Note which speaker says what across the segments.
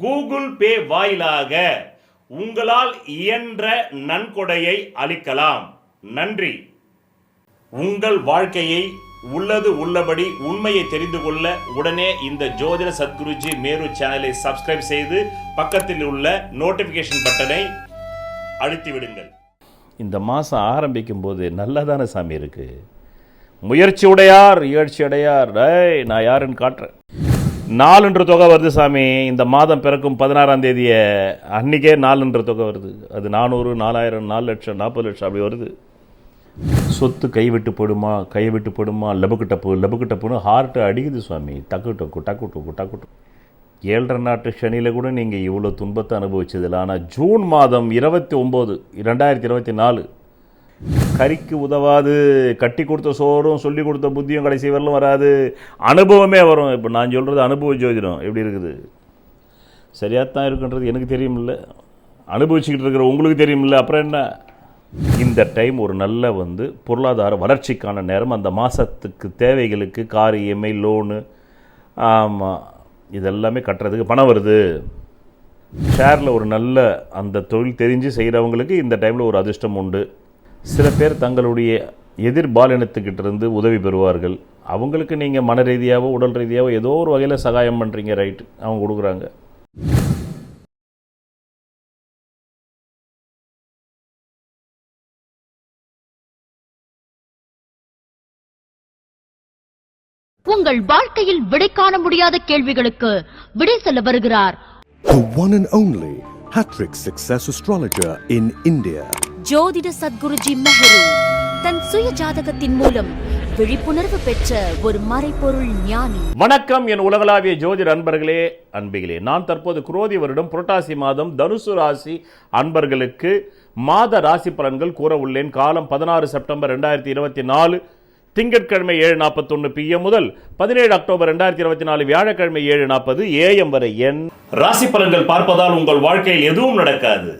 Speaker 1: Google Pay வாயிலாக உங்களால் இயன்ற நன்கொடையை அளிக்கலாம். நன்றி. உங்கள் வாழ்க்கையை உள்ளது உள்ளபடி உண்மையை தெரிந்து கொள்ள உடனே இந்த ஜோதிட சத்குருஜி மேரு சேனலை சப்ஸ்கிரைப் செய்து பக்கத்தில் உள்ள நோட்டிஃபிகேஷன் பட்டனை அழுத்தி விடுங்கள்
Speaker 2: இந்த மாதம் ஆரம்பிக்கும் போது நல்லா தானே சாமி இருக்கு? முயற்சி உடையார் இயற்சி அடையார். நான் யாருன்னு காட்டுறேன். நாலுன்ற தொகை வருது சாமி. இந்த மாதம் பிறக்கும் பதினாறாம் தேதியை அன்றைக்கே நாலுன்ற தொகை வருது. அது நானூறு நாலாயிரம் நாலு லட்சம் நாற்பது லட்சம் அப்படி வருது. சொத்து கைவிட்டு போடுமா கைவிட்டு போடுமா லபுக்கு டப்பு லபுக்கு டப்புன்னு ஹார்ட்டு அடிக்குது சுவாமி டக்கு டக்கு டக்கு டக்கு டக்கு டக்கு. ஏழரை நாட்டு சனியில் கூட நீங்கள் இவ்வளோ துன்பத்தை அனுபவிச்சதில்ல. ஆனால் ஜூன் மாதம் இருபத்தி ஒம்பது ரெண்டாயிரத்தி இருபத்தி நாலு கறிக்கு உதவாது கட்டி கொடுத்த சோறும் சொல்லி கொடுத்த புத்தியும் கடைசி வரலும் வராது. அனுபவமே வரும். இப்போ நான் சொல்கிறது அனுபவ ஜோதிடம். எப்படி இருக்குது? சரியாக தான் இருக்குன்றது எனக்கு தெரியுமில்ல. அனுபவிச்சுக்கிட்டு இருக்கிற உங்களுக்கு தெரியுமில்ல. அப்புறம் என்ன? இந்த டைம் ஒரு நல்ல வந்து பொருளாதார வளர்ச்சிக்கான நேரம். அந்த மாதத்துக்கு தேவைகளுக்கு கார் இஎம்ஐ லோனு. ஆமாம் இதெல்லாமே கட்டுறதுக்கு பணம் வருது. ஷேரில் ஒரு நல்ல அந்த தொழில் தெரிஞ்சு செய்கிறவங்களுக்கு இந்த டைமில் ஒரு அதிர்ஷ்டம் உண்டு. சில பேர் தங்களுடைய எதிர்பாலினத்துக்கிட்ட இருந்து உதவி பெறுவார்கள். அவங்களுக்கு நீங்கள் மன ரீதியாவோ உடல் ரீதியாவோ ஏதோ ஒரு வகையில் சகாயம் பண்ணுறீங்க ரைட்டு அவங்க கொடுக்குறாங்க.
Speaker 3: உங்கள் வாழ்க்கையில் விடை காண முடியாத கேள்விகளுக்கு விடை சொல்ல வருகிறார்.
Speaker 4: The one and only Hattrick Success Astrologer in India.
Speaker 3: ஜோதிட சத்குருஜி மெஹரு தன் சுய ஜாதகத்தின் மூலம் விழிப்புணர்வு பெற்ற ஒரு மறைபொருள் ஞானி.
Speaker 2: வணக்கம் என் உலகளாவிய ஜோதிட அன்பர்களே அன்பிகளே. நான் தற்போது குரோதி வருடம் புரட்டாசி மாதம் தனுசு ராசி அன்பர்களுக்கு மாத ராசி பலன்கள் கூற உள்ளேன். காலம் பதினாறு செப்டம்பர் ரெண்டாயிரத்தி இருபத்தி நாலு திங்கட்கிழமை ஏழு நாற்பத்தொன்று பிஎம் முதல் பதினேழு அக்டோபர் ரெண்டாயிரத்தி இருபத்தி நாலு வியாழக்கிழமை ஏழு நாற்பது ஏஎம் வரை என்
Speaker 1: ராசி பலன்கள் பார்ப்பதால் உங்கள் வாழ்க்கையில் எதுவும் நடக்காது.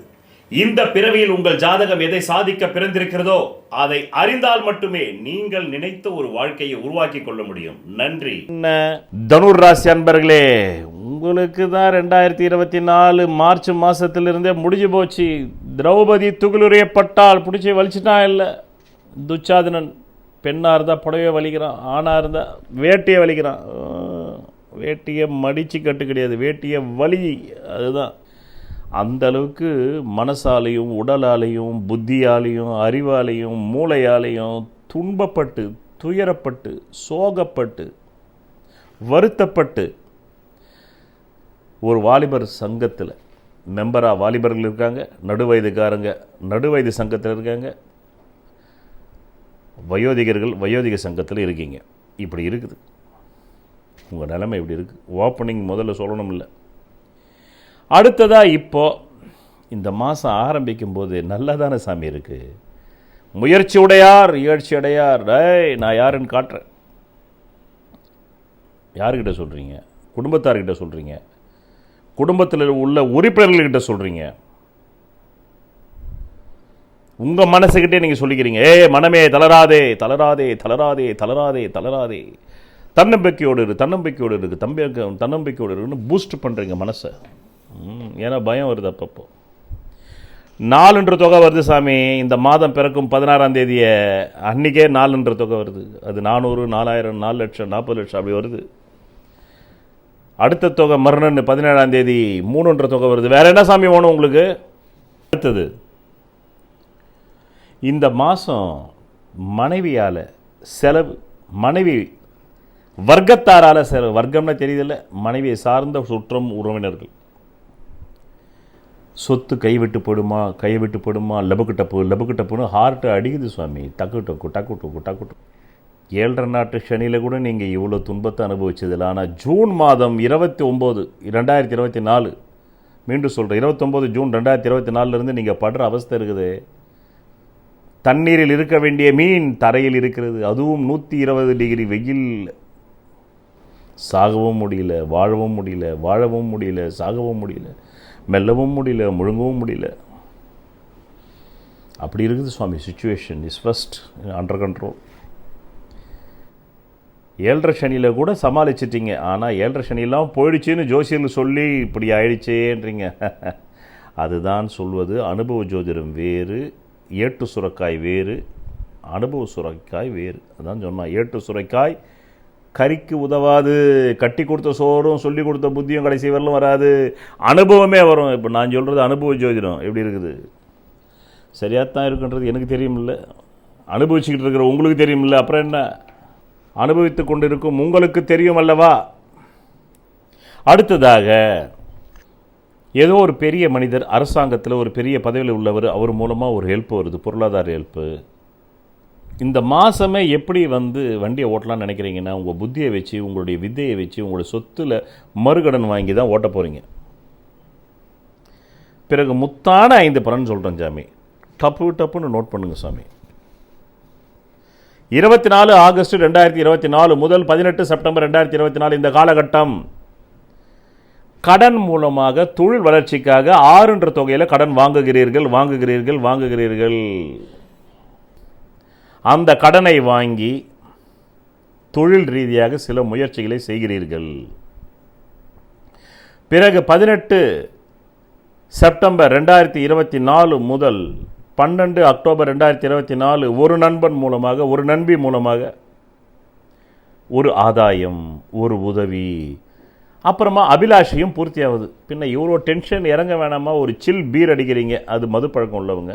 Speaker 1: இந்த பிறவியில் உங்கள் ஜாதகம் எதை சாதிக்க பிறந்திருக்கிறதோ அதை அறிந்தால் மட்டுமே நீங்கள் நினைத்த ஒரு வாழ்க்கையை உருவாக்கி கொள்ள முடியும். நன்றி.
Speaker 2: என்ன? தனுர் ராசி அன்பர்களே உங்களுக்கு தான் ரெண்டாயிரத்தி இருபத்தி நாலு மார்ச் மாசத்திலிருந்தே முடிஞ்சு போச்சு. திரௌபதி துகிலுரையப்பட்டால் பிடிச்சி வலிச்சுட்டா இல்லை? துச்சாதனன் பெண்ணாக இருந்தால் புடவையை வலிக்கிறான் ஆணாக இருந்தால் வேட்டியை வலிக்கிறான். வேட்டியை மடித்து கட்டு கிடையாது வேட்டியை வலி. அதுதான். அந்த அளவுக்கு மனசாலையும் உடலாலையும் புத்தியாலையும் அறிவாலையும் மூளையாலையும் துன்பப்பட்டு துயரப்பட்டு சோகப்பட்டு வருத்தப்பட்டு ஒரு வாலிபர் சங்கத்தில் மெம்பராக வாலிபர்கள் இருக்காங்க நடுவயதுக்காரங்க நடுவயது சங்கத்தில் இருக்காங்க வயோதிகர்கள் வயோதிக சங்கத்தில் இருக்கீங்க. இப்படி இருக்குது. உங்கள் நிலைமை இப்படி இருக்குது ஓப்பனிங் முதல்ல சொல்லணும் இல்லை அடுத்ததாக இப்போ இந்த மாதம் ஆரம்பிக்கும் போது நல்லா தானே சாமி இருக்குது முயற்சி உடையார் இயற்சி அடையார். டேய் நான் யாருன்னு காட்டுறேன். யாருக்கிட்ட சொல்கிறீங்க குடும்பத்தார்கிட்ட சொல்கிறீங்க குடும்பத்தில் உள்ள உறுப்பினர்கள்கிட்ட சொல்கிறீங்க உங்கள் மனசுக்கிட்டே நீங்கள் சொல்லிக்கிறீங்க. ஏ மனமே தளராதே தளராதே தளராதே தளராதே தளராதே. தன்னம்பிக்கையோடு இரு தன்னம்பிக்கையோடு இருக்கு தம்பி தன்னம்பிக்கையோடு இருக்குன்னு பூஸ்ட் பண்ணுறீங்க மனசை. ஏன்னா பயம் வருது அப்பப்போ. நாலுன்ற தொகை வருது சாமி. இந்த மாதம் பிறக்கும் பதினாறாம் தேதியை அன்னைக்கே நாலுன்ற தொகை வருது. அது நானூறு நாலாயிரம் நாலு லட்சம் நாற்பது லட்சம் அப்படி வருது. அடுத்த தொகை மறுநாள் பதினேழாம் தேதி மூணுன்ற தொகை வருது. வேற என்ன சாமி வேணும் உங்களுக்கு? அடுத்தது இந்த மாதம் மனைவியால் செலவு மனைவி வர்க்கத்தாரால் செலவு வர்க்கம்னா தெரியுதில்ல? மனைவியை சார்ந்த சுற்றம் உறவினர்கள். சொத்து கைவிட்டு போடுமா கைவிட்டு போடுமா லபுக்கு டப்பு லபுக்கு டப்புன்னு ஹார்ட் அடிக்குது சுவாமி. டக்கு டக்கு டக்கு டக்கு டக்கு டக்கு ஏழரை நாட்டு சனியில் கூட நீங்கள் இவ்வளோ துன்பத்தை அனுபவிச்சதில்லை. ஆனால் ஜூன் மாதம் இருபத்தி ஒம்பது ரெண்டாயிரத்தி இருபத்தி நாலு மீண்டும் சொல்கிறேன் இருபத்தொம்போது ஜூன் ரெண்டாயிரத்தி இருபத்தி நாலுலேருந்து நீங்கள் படுற அவஸ்தை இருக்குது. தண்ணீரில் இருக்க வேண்டிய மீன் தரையில் இருக்கிறது. அதுவும் நூற்றி இருபது டிகிரி வெயில். சாகவும் முடியல வாழவும் முடியல வாழவும் முடியல சாகவும் முடியல. மெல்லவும் முடியல முழுங்கவும் முடியல. அப்படி இருக்குது Swami situation is first under control ஏழரை சனியில் கூட சமாளிச்சிட்டிங்க. ஆனால் ஏழரை சனியெல்லாம் போயிடுச்சுன்னு ஜோசியர்கள் சொல்லி இப்படி ஆயிடுச்சேன்றீங்க. அதுதான் சொல்வது அனுபவ ஜோதிடம் வேறு ஏட்டு சுரக்காய் வேறு அனுபவ சுரக்காய் வேறு. அதான் சொன்னால் ஏட்டு சுரைக்காய் கறிக்கு உதவாது கட்டி கொடுத்த சோறும் சொல்லி கொடுத்த புத்தியும் கடைசி வரலும் வராது. அனுபவமே வரும். இப்போ நான் சொல்கிறது அனுபவ ஜோதிடம். எப்படி இருக்குது? சரியாக தான் இருக்குன்றது எனக்கு தெரியுமில்ல. அனுபவிச்சுக்கிட்டு இருக்கிற உங்களுக்கு தெரியுமில்ல. அப்புறம் என்ன? அனுபவித்து கொண்டிருக்கும் உங்களுக்கு தெரியும் அல்லவா? அடுத்ததாக ஏதோ ஒரு பெரிய மனிதர் அரசாங்கத்தில் ஒரு பெரிய பதவியில் உள்ளவர். அவர் மூலமாக ஒரு ஹெல்ப் வருது. பொருளாதார ஹெல்ப்பு இந்த மாதமே எப்படி வந்து வண்டியை ஓட்டலாம்னு நினைக்கிறீங்கன்னா உங்கள் புத்தியை வச்சு உங்களுடைய வித்தையை வச்சு உங்களுடைய சொத்தில் மறுகடன் வாங்கி தான் ஓட்ட போகிறீங்க பிறகு முத்தான ஐந்து பலன் சொல்கிறேன் சாமி. டப்பு டப்புன்னு நோட் பண்ணுங்க சாமி. இருபத்தி நாலு ஆகஸ்ட் ரெண்டாயிரத்தி இருபத்தி நாலு முதல் பதினெட்டு செப்டம்பர் ரெண்டாயிரத்தி இருபத்தி நாலு இந்த காலகட்டம். கடன் மூலமாக தொழில் வளர்ச்சிக்காக ஆறுன்ற தொகையில் கடன் வாங்குகிறீர்கள் வாங்குகிறீர்கள் வாங்குகிறீர்கள். அந்த கடனை வாங்கி தொழில் ரீதியாக சில முயற்சிகளை செய்கிறீர்கள். பிறகு பதினெட்டு செப்டம்பர் ரெண்டாயிரத்தி இருபத்தி நாலு முதல் பன்னெண்டு அக்டோபர் ரெண்டாயிரத்தி இருபத்தி நாலு ஒரு நண்பன் மூலமாக ஒரு நண்பி மூலமாக ஒரு ஆதாயம் ஒரு உதவி அப்புறமா அபிலாஷையும் பூர்த்தியாகுது பின்ன இவ்வளோ டென்ஷன் இறங்க வேணாமா ஒரு சில் பீர் அடிக்கிறீங்க அது மது பழக்கம் உள்ளவங்க.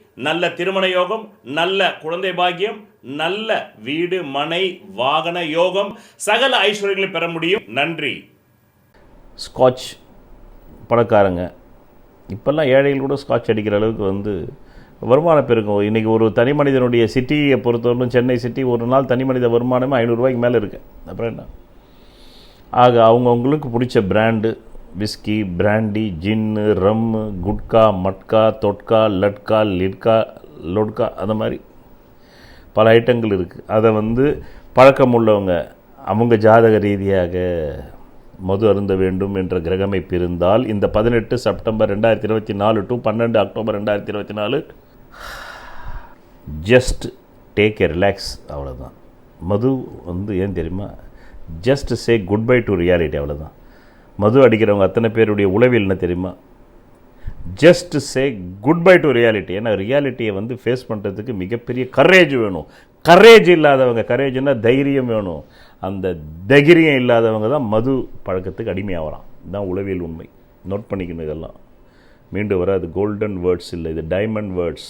Speaker 1: நல்ல திருமண யோகம் நல்ல குழந்தை பாக்கியம் நல்ல வீடு மனை வாகன யோகம் சகல ஐஸ்வர்யங்களை பெற முடியும். நன்றி.
Speaker 2: ஸ்காட்ச் பணக்காரங்க. இப்போல்லாம் ஏழைகள் கூட ஸ்காட்ச் அடிக்கிற அளவுக்கு வந்து வருமானம் பெருக்கும் இன்றைக்கி ஒரு தனி மனிதனுடைய சிட்டியை பொறுத்தவரைக்கும் சென்னை சிட்டி ஒரு நாள் தனி மனித வருமானமே ஐநூறுரூவாய்க்கு மேலே இருக்கு. அப்புறம் என்ன? ஆக அவங்கவுங்களுக்கு பிடிச்ச brand whisky brandy gin rum gutka matka தொட்கா லட்கா லிட்கா லொட்கா அந்த மாதிரி பல ஐட்டங்கள் இருக்குது அதை வந்து பழக்கம் உள்ளவங்க அவங்க ஜாதக ரீதியாக மது அருந்த வேண்டும் என்ற கிரகமைப்பு இருந்தால் இந்த பதினெட்டு செப்டம்பர் ரெண்டாயிரத்தி இருபத்தி நாலு டு பன்னெண்டு அக்டோபர் ரெண்டாயிரத்தி இருபத்தி நாலு ஜஸ்ட் டேக் ஏ ரிலாக்ஸ் அவ்வளோதான் மது வந்து ஏன் தெரியுமா? Just say good bye to reality அவ்வளோதான் மது அடிக்கிறவங்க அத்தனை பேருடைய உளவியல் என்ன தெரியுமா? Just say good bye to reality ஏன்னா ரியாலிட்டியை வந்து ஃபேஸ் பண்ணுறதுக்கு மிகப்பெரிய கரேஜ் வேணும். கரேஜ் இல்லாதவங்க கரேஜ்னா தைரியம் வேணும். அந்த தைரியம் இல்லாதவங்க தான் மது பழக்கத்துக்கு அடிமையாகலாம் இதுதான் உளவியல் உண்மை. நோட் பண்ணிக்கணும் இதெல்லாம். மீண்டும் வர அது கோல்டன் வேர்ட்ஸ் இல்லை இது டைமண்ட் வேர்ட்ஸ்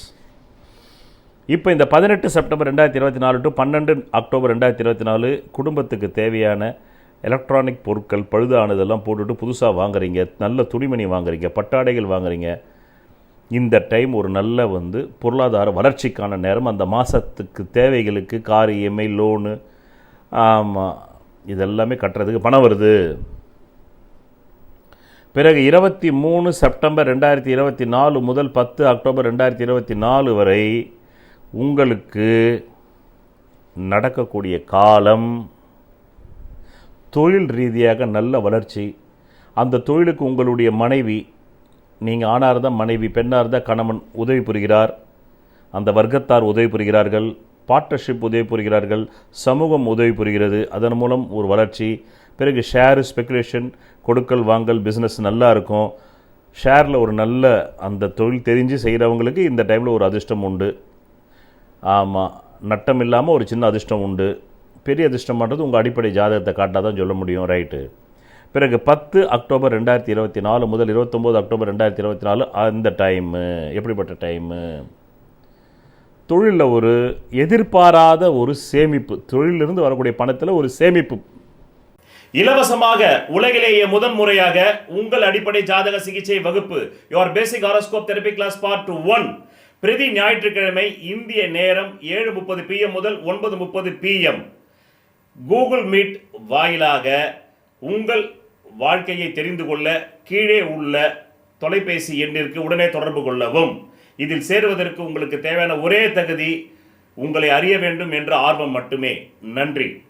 Speaker 2: இப்போ இந்த பதினெட்டு செப்டம்பர் ரெண்டாயிரத்தி இருபத்தி நாலு டு பன்னெண்டு அக்டோபர் ரெண்டாயிரத்தி இருபத்தி நாலு குடும்பத்துக்கு தேவையான எலக்ட்ரானிக் பொருட்கள் பழுதானதெல்லாம் போட்டுட்டு புதுசாக வாங்குறீங்க நல்ல துணிமணி வாங்குறீங்க பட்டாடைகள் வாங்குறீங்க. இந்த டைம் ஒரு நல்ல வந்து பொருளாதார வளர்ச்சிக்கான நேரம். அந்த மாதத்துக்கு தேவைகளுக்கு கார் இஎம்ஐ லோனு ஆமாம் இதெல்லாமே கட்டுறதுக்கு பணம் வருது. பிறகு இருபத்தி மூணு செப்டம்பர் ரெண்டாயிரத்தி இருபத்தி நாலு முதல் பத்து அக்டோபர் ரெண்டாயிரத்தி இருபத்தி நாலு வரை உங்களுக்கு நடக்கக்கூடிய காலம் தொழில் ரீதியாக நல்ல வளர்ச்சி. அந்த தொழிலுக்கு உங்களுடைய மனைவி நீங்கள் ஆணாக இருந்தால் மனைவி பெண்ணாக இருந்தால் கணவன் உதவி புரிகிறார். அந்த வர்க்கத்தார் உதவி புரிகிறார்கள். பார்ட்னர்ஷிப் உதவி புரிகிறார்கள். சமூகம் உதவி புரிகிறது. அதன் மூலம் ஒரு வளர்ச்சி. பிறகு ஷேர் ஸ்பெகுலேஷன் கொடுக்கல் வாங்கல் பிஸ்னஸ் நல்லா இருக்கும். ஷேரில் ஒரு நல்ல அந்த தொழில் தெரிஞ்சு செய்கிறவங்களுக்கு இந்த டைமில் ஒரு அதிர்ஷ்டம் உண்டு. ஆமாம் நட்டம் இல்லாமல் ஒரு சின்ன அதிர்ஷ்டம் உண்டு. பெரிய அதிர்ஷ்டமானது உங்கள் அடிப்படை ஜாதகத்தை காட்டால் தான் சொல்ல முடியும் ரைட்டு பிறகு பத்து அக்டோபர் ரெண்டாயிரத்தி இருபத்தி நாலு முதல் இருபத்தொம்போது அக்டோபர் ரெண்டாயிரத்தி இருபத்தி நாலு அந்த டைமு எப்படிப்பட்ட டைமு தொழிலில் ஒரு எதிர்பாராத ஒரு சேமிப்பு தொழிலிருந்து வரக்கூடிய பணத்தில் ஒரு சேமிப்பு.
Speaker 1: இலவசமாக உலகிலேயே முதன் முறையாக உங்கள் அடிப்படை ஜாதக சிகிச்சை வகுப்பு your basic horoscope therapy class part one பிரதி ஞாயிற்றுக்கிழமை இந்திய நேரம் ஏழு முப்பது பிஎம் முதல் ஒன்பது முப்பது பிஎம் கூகுள் மீட் வாயிலாக உங்கள் வாழ்க்கையை தெரிந்து கொள்ள கீழே உள்ள தொலைபேசி எண்ணிற்கு உடனே தொடர்பு கொள்ளவும். இதில் சேருவதற்கு உங்களுக்கு தேவையான ஒரே தகுதி உங்களை அறிய வேண்டும் என்ற ஆர்வம் மட்டுமே. நன்றி.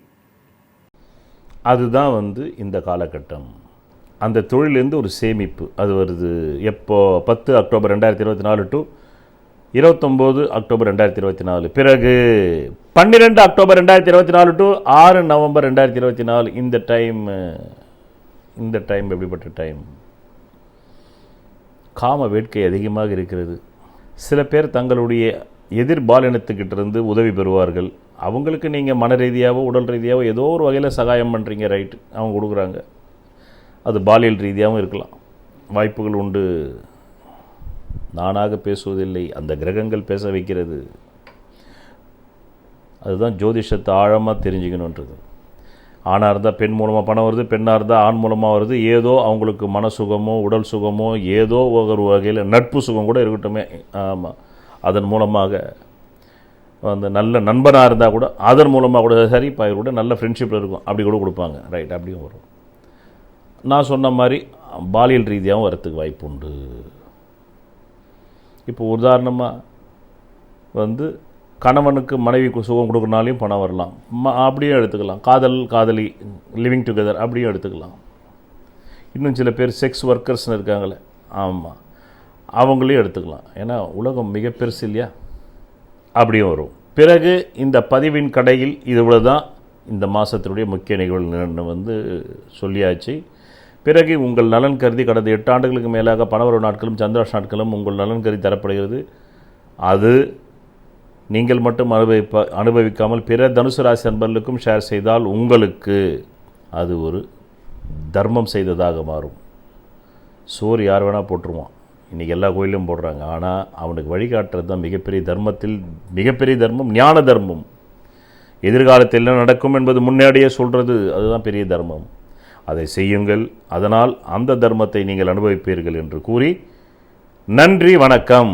Speaker 2: அதுதான் வந்து இந்த காலகட்டம். அந்த தொழிலேருந்து ஒரு சேமிப்பு. அது வருது எப்போ? பத்து அக்டோபர் ரெண்டாயிரத்தி இருபத்தி நாலு டு இருபத்தொம்போது அக்டோபர் ரெண்டாயிரத்தி இருபத்தி நாலு. பிறகு பன்னிரெண்டு அக்டோபர் ரெண்டாயிரத்தி இருபத்தி நாலு டு ஆறு நவம்பர் ரெண்டாயிரத்தி இருபத்தி நாலு. இந்த டைம் இந்த டைம் எப்படிப்பட்ட டைம் காம வேட்கை அதிகமாக இருக்கிறது. சில பேர் தங்களுடைய எதிர் பாலினத்துக்கிட்டிருந்து உதவி பெறுவார்கள். அவங்களுக்கு நீங்கள் மன ரீதியாகவோ உடல் ரீதியாகவோ ஏதோ ஒரு வகையில் சகாயம் பண்ணுறீங்க ரைட்டு அவங்க கொடுக்குறாங்க. அது பாலியல் ரீதியாகவும் இருக்கலாம். வாய்ப்புகள் உண்டு. நானாக பேசுவதில்லை. அந்த கிரகங்கள் பேச வைக்கிறது. அதுதான் ஜோதிஷத்தை ஆழமாக தெரிஞ்சுக்கணுன்றது. ஆணாக இருந்தால் பெண் மூலமாக பணம் வருது பெண்ணாக இருந்தால் ஆண் மூலமாக வருது. ஏதோ அவங்களுக்கு மன சுகமோ உடல் சுகமோ ஏதோ ஒரு வகையில் நட்பு சுகம் கூட இருக்கட்டுமே. ஆமாம் அதன் மூலமாக அந்த நல்ல நண்பனாக இருந்தால் கூட அதன் மூலமாக கூட சரி இப்போ கூட நல்ல ஃப்ரெண்ட்ஷிப்பில் இருக்கும். அப்படி கூட கொடுப்பாங்க. ரைட் அப்படியும் வரும். நான் சொன்ன மாதிரி பாலியல் ரீதியாகவும் வரத்துக்கு வாய்ப்பு உண்டு இப்போ உதாரணமாக வந்து கணவனுக்கு மனைவிக்கு சுகம் கொடுக்குறனாலையும் பணம் வரலாம். ம அப்படியும் எடுத்துக்கலாம். காதல் காதலி லிவிங் டுகெதர் அப்படியும் எடுத்துக்கலாம். இன்னும் சில பேர் செக்ஸ் ஒர்க்கர்ஸ்னு இருக்காங்களே. ஆமாம் அவங்களையும் எடுத்துக்கலாம். ஏன்னா உலகம் மிக பெருசு இல்லையா? அப்படியும் வரும். பிறகு இந்த பதிவின் கடையில் இவ்வளோ தான் இந்த மாதத்தினுடைய முக்கிய நிகழ்வு வந்து சொல்லியாச்சு. பிறகு உங்கள் நலன் கருதி கடந்த எட்டு ஆண்டுகளுக்கு மேலாக பணவரவு நாட்களும் சந்திராஷ் நாட்களும் உங்கள் நலன் கருதி தரப்படுகிறது. அது நீங்கள் மட்டும் அனுபவிப்ப அனுபவிக்காமல் பிற தனுசு ராசி நண்பர்களுக்கும் ஷேர் செய்தால் உங்களுக்கு அது ஒரு தர்மம் செய்ததாக மாறும். சோறு யார் வேணால் போட்டுருவான். இன்றைக்கி எல்லா கோயிலும் போடுறாங்க. ஆனால் அவனுக்கு வழிகாட்டுறது தான் மிகப்பெரிய தர்மத்தில் மிகப்பெரிய தர்மம் ஞான தர்மம். எதிர்காலத்தில் என்ன நடக்கும் என்பது முன்னாடியே சொல்கிறது அதுதான் பெரிய தர்மம். அதை செய்யுங்கள். அதனால் அந்த தர்மத்தை நீங்கள் அனுபவிப்பீர்கள் என்று கூறி நன்றி வணக்கம்.